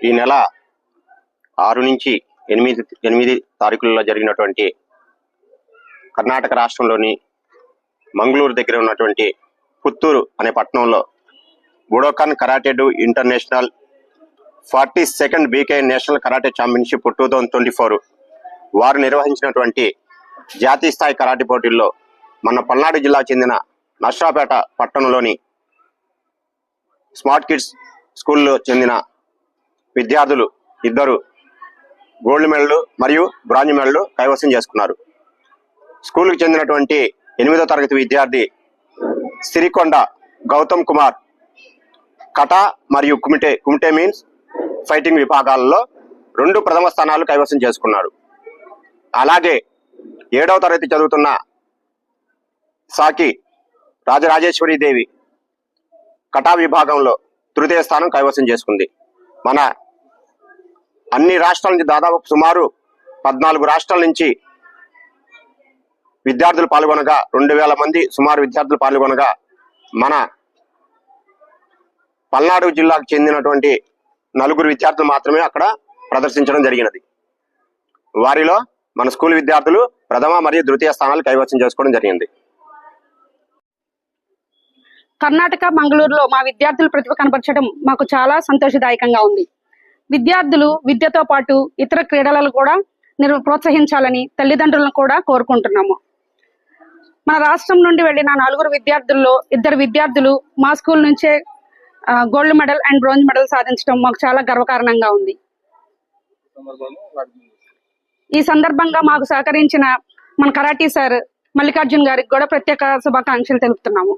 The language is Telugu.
ఈ నెల ఆరు నుంచి ఎనిమిది ఎనిమిది తారీఖులలో జరిగినటువంటి కర్ణాటక రాష్ట్రంలోని మంగళూరు దగ్గర ఉన్నటువంటి పుత్తూరు అనే పట్టణంలో Budokan karate do international forty second BK national karate championship two thousand twenty four వారు నిర్వహించినటువంటి జాతీయ స్థాయి కరాటే పోటీల్లో మన పల్నాడు జిల్లా చెందిన నర్సాపేట పట్టణంలోని స్మార్ట్ కిడ్స్ స్కూల్లో చెందిన విద్యార్థులు ఇద్దరు గోల్డ్ మెడల్ మరియు బ్రాంజ్ మెడల్ కైవసం చేసుకున్నారు. స్కూల్కి చెందినటువంటి ఎనిమిదో తరగతి విద్యార్థి సిరికొండ గౌతమ్ కుమార్ కటా మరియు కుమిటే కుమిటే మీన్స్ ఫైటింగ్ విభాగాలలో రెండు ప్రథమ స్థానాలు కైవసం చేసుకున్నాడు అలాగే ఏడవ తరగతి చదువుతున్న సాకి రాజరాజేశ్వరి దేవి కటా విభాగంలో తృతీయ స్థానం కైవసం చేసుకుంది. మన అన్ని రాష్ట్రాల నుంచి దాదాపు సుమారు పద్నాలుగు రాష్ట్రాల నుంచి విద్యార్థులు పాల్గొనగా రెండు వేల మంది సుమారు విద్యార్థులు పాల్గొనగా మన పల్నాడు జిల్లాకు చెందినటువంటి నలుగురు విద్యార్థులు మాత్రమే అక్కడ ప్రదర్శించడం జరిగినది. వారిలో మన స్కూల్ విద్యార్థులు ప్రథమ మరియు ద్వితీయ స్థానాలు కైవసం చేసుకోవడం జరిగింది. కర్ణాటక మంగళూరులో మా విద్యార్థుల ప్రతిభ కనపరచడం మాకు చాలా సంతోషదాయకంగా ఉంది. విద్యార్థులు విద్యతో పాటు ఇతర క్రీడలను కూడా నిర్ ప్రోత్సహించాలని తల్లిదండ్రులను కూడా కోరుకుంటున్నాము. మన రాష్ట్రం నుండి వెళ్ళిన నలుగురు విద్యార్థుల్లో ఇద్దరు విద్యార్థులు మా స్కూల్ నుంచే gold medal and bronze medal సాధించడం మాకు చాలా గర్వకారణంగా ఉంది. ఈ సందర్భంగా మాకు సహకరించిన మన కరాటీ సార్ మల్లికార్జున్ గారికి కూడా ప్రత్యేక శుభాకాంక్షలు తెలుపుతున్నాము.